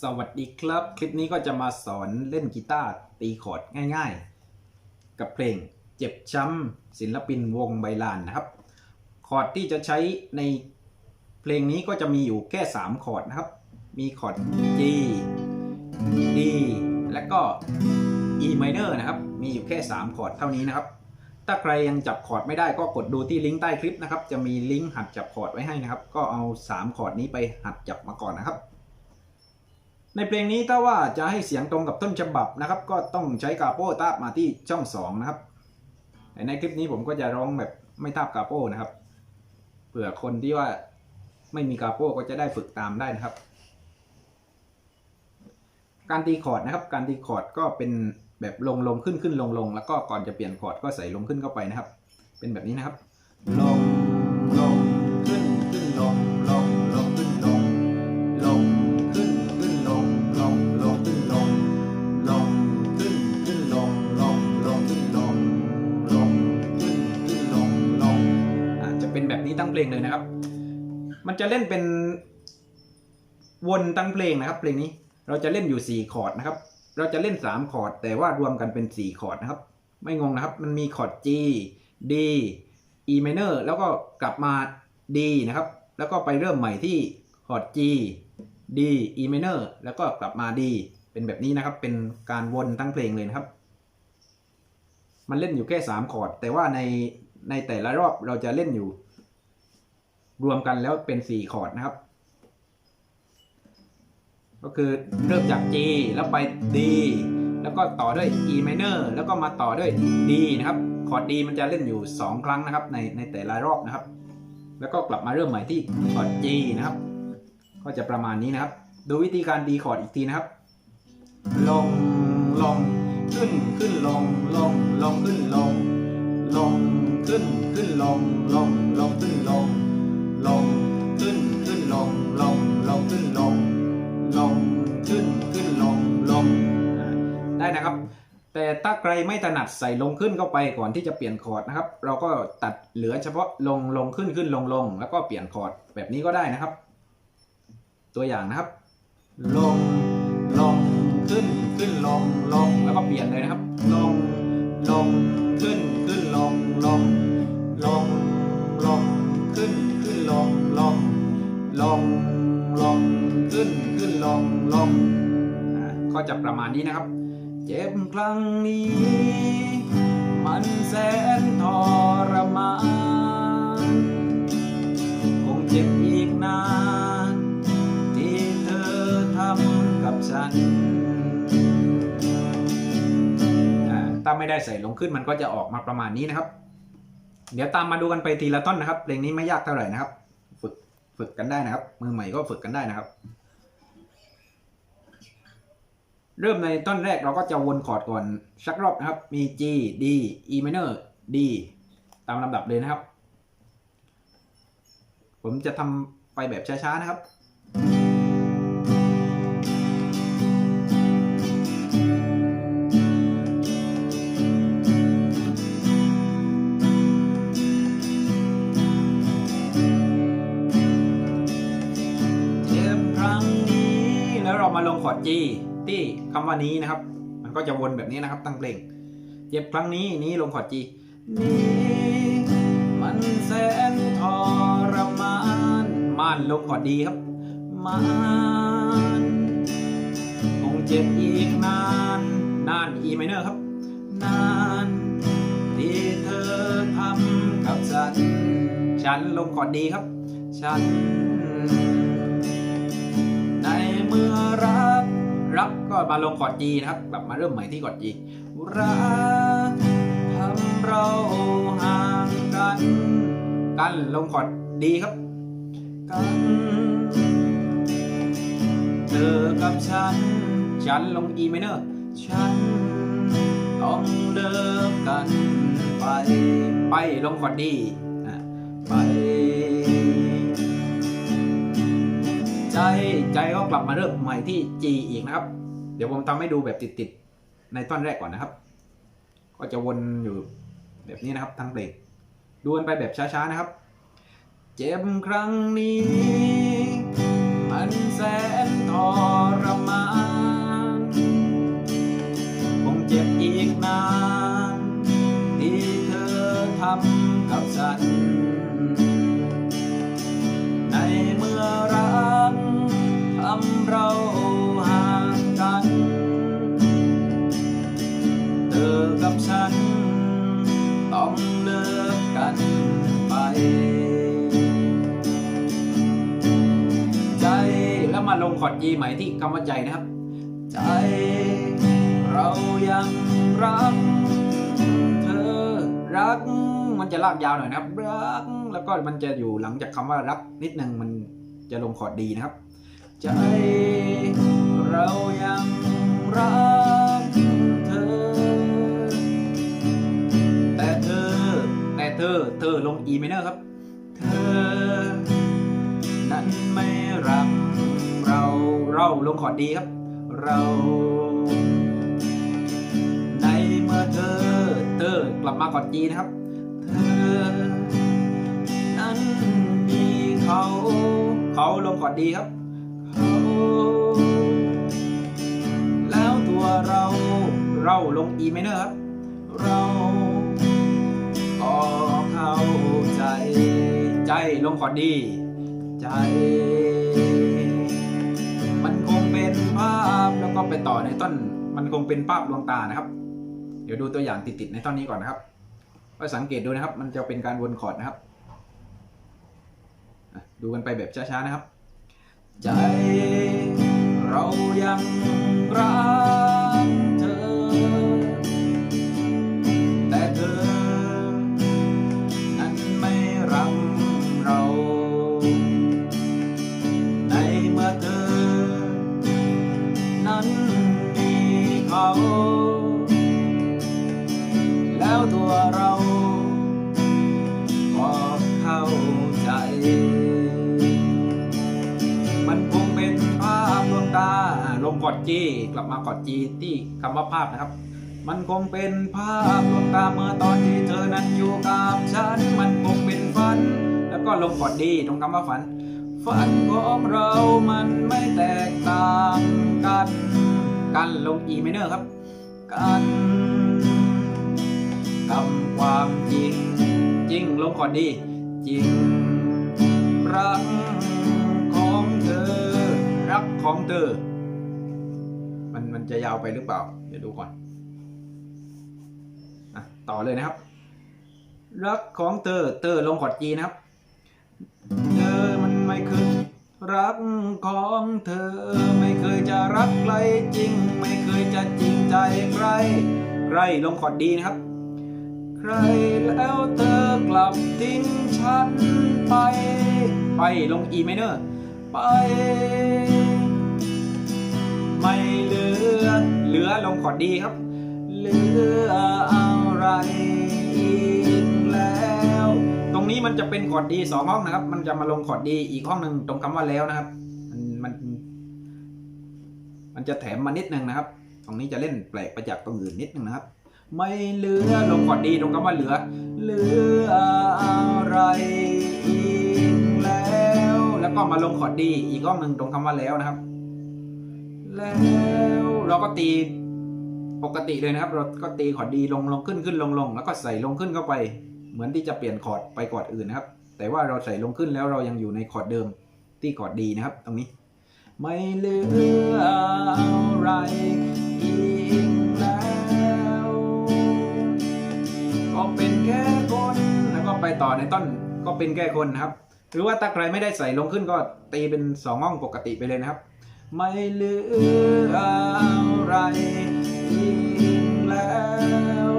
สวัสดีครับ คลิปนี้ก็จะมาสอนเล่นกีตาร์ตีคอร์ดง่ายๆ กับเพลงเจ็บช้ำศิลปินวงใบลานนะครับ คอร์ดที่จะใช้ในเพลงนี้ก็จะมีอยู่แค่ 3 คอร์ดนะครับ มีคอร์ด G D และก็ E minor นะครับ มีอยู่แค่ 3 คอร์ดเท่านี้นะครับ ถ้าใครยังจับคอร์ดไม่ได้ก็กดดูที่ลิงก์ใต้คลิปนะครับ จะมีลิงก์หัดจับคอร์ดไว้ให้นะครับ ก็เอา 3 คอร์ดนี้ไปหัดจับมาก่อนนะครับ ในเพลงนี้ถ้าว่าจะให้เสียงตรงกับต้นฉบับนะครับ ก็ต้องใช้กาโป้ตาบมาที่ช่อง2นะครับในคลิปนี้ผมก็จะร้องแบบไม่ทาบกาโป้นะครับเผื่อคนที่ว่าไม่มีกาโป้ก็จะได้ฝึกตามได้นะครับ การตีคอร์ดนะครับ การตีคอร์ดก็เป็นแบบลงลงขึ้นขึ้นลงลงแล้วก็ก่อนจะเปลี่ยนคอร์ดก็ใส่ลงขึ้นเข้าไปนะครับ เป็นแบบนี้นะครับ ลง นี้ตั้งเพลงเลยนะครับ มันจะเล่นเป็นวนตั้งเพลงนะครับ เพลงนี้เราจะเล่นอยู่ 4 คอร์ดนะครับ เราจะเล่น 3 คอร์ด แต่ว่ารวมกันเป็น 4 คอร์ดนะครับ ไม่งงนะครับ มันมีคอร์ด G D E minor แล้วก็กลับมา D นะครับ แล้วก็ไปเริ่มใหม่ที่คอร์ด G D E minor แล้วก็กลับมา D เป็นแบบนี้นะครับ เป็นการวนทั้งเพลงเลยนะครับ มันเล่นอยู่แค่ 3 คอร์ด แต่ว่าในในแต่ละรอบเราจะเล่นอยู่ รวมกันแล้วเป็น4คอร์ดนะครับ ก็คือเริ่มจาก G แล้วไป D แล้วก็ต่อด้วย E minor แล้วก็มาต่อด้วย D นะครับคอร์ด D มันจะเล่นอยู่ 2 ครั้งนะครับในในแต่ละรอบนะครับ แล้วก็กลับมาเริ่มใหม่ที่คอร์ด G นะครับ ก็จะประมาณนี้นะครับ ดูวิธีการดีคอร์ดอีกทีนะครับ ลงลงขึ้นขึ้นลงลงลงขึ้นลงลงขึ้นขึ้นลงลงลงขึ้นลง ลงขึ้นขึ้นลงลงลงขึ้นลงลงขึ้นขึ้นลงลงได้นะครับ แต่ถ้าใครไม่ถนัดใส่ลงขึ้นเข้าไปก่อนที่จะเปลี่ยนคอร์ดนะครับ เราก็ตัดเหลือเฉพาะลงลงขึ้นขึ้นลงลงแล้วก็เปลี่ยนคอร์ดแบบนี้ก็ได้นะครับ ตัวอย่างนะครับ ลงลงขึ้นขึ้นลงลงแล้วก็เปลี่ยนเลยนะครับ ลงลงขึ้นขึ้นลงลงลงลงขึ้น ลงลงลงลงขึ้นขึ้นลงลงอ่าก็จะประมาณนี้นะครับ เจ็บครั้งนี้ มันแสนทรมานคงเจ็บอีกนาน ที่เธอทำกับฉันถ้าไม่ได้ใส่ลงขึ้นมันก็จะออกมาประมาณนี้นะครับ เดี๋ยวตามมาดูกันไปทีละต้นนะครับเพลงนี้ไม่ยากเท่าไหร่นะครับ ฝึกฝึกกันได้นะครับ มือใหม่ก็ฝึกกันได้นะครับ เริ่มในต้นแรกเราก็จะวนคอร์ดก่อนสักรอบนะครับ มี G D E minor D ตามลำดับเลยนะครับ ผมจะทำไปแบบช้าๆนะครับ เรามาลงคอร์ด G ที่คำว่านี้นะครับ มันก็จะวนแบบนี้นะครับตั้งเพลงเจ็บครั้งนี้นี้ลงคอร์ด G นี้มันแสนทรมานมานลงคอร์ดดีครับมานคงเจ็บอีกนานนาน E minor ครับ นานที่เธอทำกับฉัน ฉันลงคอร์ดดีครับ ฉัน มาลงคอร์ด G นะครับกลับมาเริ่มใหม่ที่คอร์ด G รักทำเราห่างกัน กันลงคอร์ด D ครับ กัน เธอกับฉัน ฉันลง E minor ฉันต้องเลิกกันไป ไปลงคอร์ด D อะไปใจใจก็กลับมาเริ่มใหม่ที่ G อีกนะครับ เดี๋ยวผมทำให้ดูแบบติดๆในตอนแรกก่อนนะครับ ก็จะวนอยู่แบบนี้นะครับทั้งเพลงดูนไปแบบช้าๆนะครับ เจ็บครั้งนี้ มันแสนทรมานคงเจ็บอีกนานที่เธอทำกับฉัน ลงคอร์ด G ใหม่ที่คำว่าใจนะครับ ใจเรายังรักเธอรัก มันจะลากยาวหน่อยนะครับ รัก แล้วก็มันจะอยู่หลังจากคำว่ารักนิดนึงมันจะลงคอร์ดดีนะครับ ใจเรายังรักเธอ แต่เธอ แต่เธอ เธอลง E minor ครับ เธอ นั้นไม่รัก ลงคอร์ดดีครับ เรา ในเมื่อเธอเธอกลับมาคอร์ดจีนะครับ เธอ นั้นมีเขา เขาลงคอร์ดดีครับเขาแล้วตัวเราเราลง E minor ครับ เราก็เข้าใจ ใจลงคอร์ดดี ใจ เป็นภาพแล้วก็ไปต่อในต้นมันคงเป็นภาพลวงตานะครับ เดี๋ยวดูตัวอย่างติดๆในต้นนี้ก่อนนะครับก็สังเกตดูนะครับ มันจะเป็นการวนคอร์ดนะครับดูกันไปแบบช้าๆนะครับ ใจเรายังรัก จีกลับมากอดจีที่คำว่าภาพนะครับ มันคงเป็นภาพลวงตาเมื่อตอนที่เธอนั้นอยู่กับฉัน มันคงเป็นฝัน แล้วก็ลงกอดดีตรงคำว่าฝัน ฝันของเรามันไม่แตกต่างกันกันลง E minor ครับ กันกับความจริง จริงลงกอนดี จริงรักของเธอรักของเธอ จะยาวไปหรือเปล่า เดี๋ยวดูก่อนอะต่อเลยนะครับ รักของเธอเธอลงกอดจีนะครับ เธอมันไม่เคยรักของเธอ ไม่เคยจะรักใครจริง ไม่เคยจะจริงใจใครใครลงคอร์ดดีนะครับ ใครแล้วเธอกลับทิ้งฉันไป ไปลง E minor ไป ไม่เหลือ เหลือลงคอดดีครับ เหลืออะไรอีกแล้ว ตรงนี้มันจะเป็นคอดดีสองห้องนะครับ มันจะมาลงคอดดีอีกห้องหนึ่งตรงคำว่าแล้วนะครับ มันมัน มันจะแถมมานิดนึงนะครับ ตรงนี้จะเล่นแปลกไปจากตรงอื่นนิดนึงนะครับ ไม่เหลือลงคอดดีตรงคำว่าเหลือ เหลืออะไรอีกแล้ว แล้วก็มาลงคอดดีอีกห้องหนึ่งตรงคำว่าแล้วนะครับ แล้ว เราก็ตีปกติเลยนะครับ เราก็ตีคอร์ดดีลงลงขึ้นขึ้นลงลงแล้วก็ใส่ลงขึ้นเข้าไป เหมือนที่จะเปลี่ยนคอร์ดไปคอร์ดอื่นนะครับ แต่ว่าเราใส่ลงขึ้นแล้วเรายังอยู่ในคอร์ดเดิมที่คอร์ดดีนะครับ ตรงนี้ ไม่เหลืออะไรอีกแล้วก็เป็นแค่คนแล้วก็ไปต่อในต้นก็เป็นแค่คนนะครับ หรือว่าถ้าใครไม่ได้ใส่ลงขึ้นก็ตีเป็นสองห้องปกติไปเลยนะครับ ไม่เหลืออะไรอีกแล้ว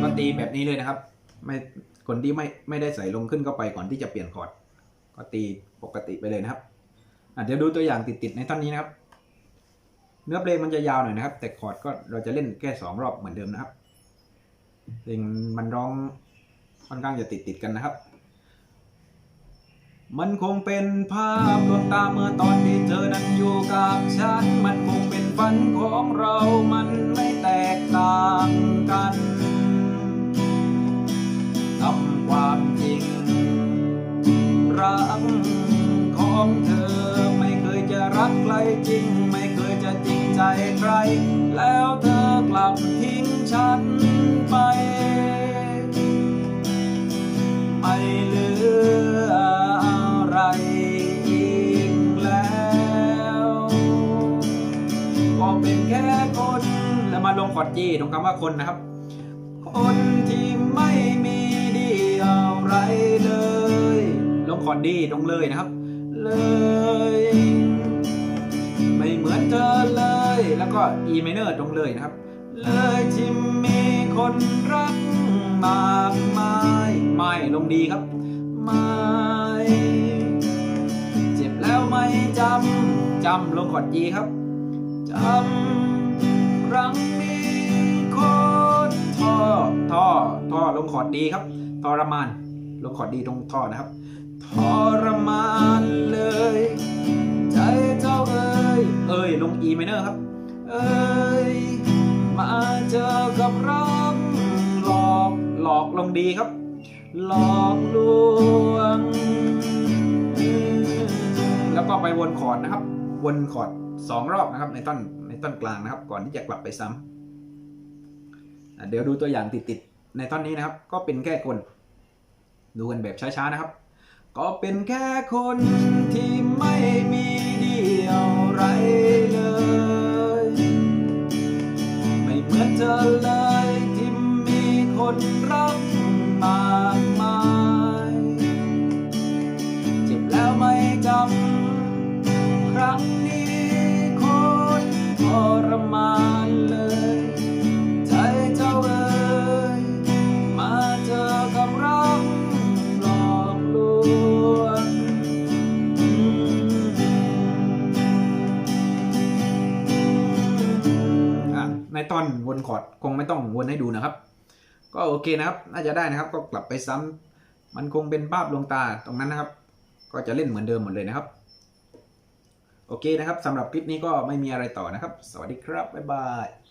ก็ตีแบบนี้เลยนะครับ ไม่คนที่ไม่ไม่ได้ใส่ลงขึ้นก็ไปก่อนที่จะเปลี่ยนคอร์ดก็ตีปกติไปเลยนะครับเดี๋ยวดูตัวอย่างติดๆในท่อนนี้นะครับ เนื้อเพลงมันจะยาวหน่อยนะครับ แต่คอร์ดก็เราจะเล่นแค่สองรอบเหมือนเดิมนะครับเพลงมันร้องค่อนข้างจะติดติดๆกันนะครับ มันคงเป็นภาพลวงตาเมื่อตอนที่เธอนั้นอยู่กับฉัน มันคงเป็นฝันของเรา มันไม่แตกต่างกันกับความจริง รักของเธอไม่เคยจะรักใครจริง ไม่เคยจะจริงใจใคร แล้วเธอกลับทิ้งฉัน คอร์ดจีตรงคำว่าคนนะครับ คนที่ไม่มีดีอะไรเลย ลงคอร์ดดีตรงเลยนะครับ เลย ไม่เหมือนเธอเลย แล้วก็ E minor ตรงเลยนะครับ เลยที่มีคนรักมากมายไม่ลงดีครับ ไม่เจ็บแล้วไม่จำจำลงคอร์ด G ครับจำครั้งนี้ ท่อลงคอร์ดดีครับทรมานลงคอร์ดดีตรงท่อนะครับทรมานเลย ใจเจ้าเอ้ยเอ้ยลง E minor ครับ เอ้ยมาเจอกับรักหลอกหลอกลงดีครับ หลอกลวง แล้วก็ไปวนคอร์ดนะครับ วนคอร์ดสองรอบนะครับ ในต้นในต้นกลางนะครับ ก่อนที่จะกลับไปซ้ำเดี๋ยวดูตัวอย่างติดๆ ในท่อนนี้นะครับ ก็เป็นแค่คน ดูกันแบบช้าๆนะครับ ก็เป็นแค่คนที่ไม่มีเดียวไรเลย ไม่เหมือนเธอเลยที่มีคนรักมากมายเจ็บแล้วไม่จำครั้งนี้คตรทรมาน คอร์ดคงไม่ต้องวนให้ดูนะครับ ก็โอเคนะครับ น่าจะได้นะครับ ก็กลับไปซ้ำมันคงเป็นภาพลวงตาตรงนั้นนะครับ ก็จะเล่นเหมือนเดิมหมดเลยนะครับ โอเคนะครับสำหรับคลิปนี้ก็ไม่มีอะไรต่อนะครับ สวัสดีครับ บ๊ายบาย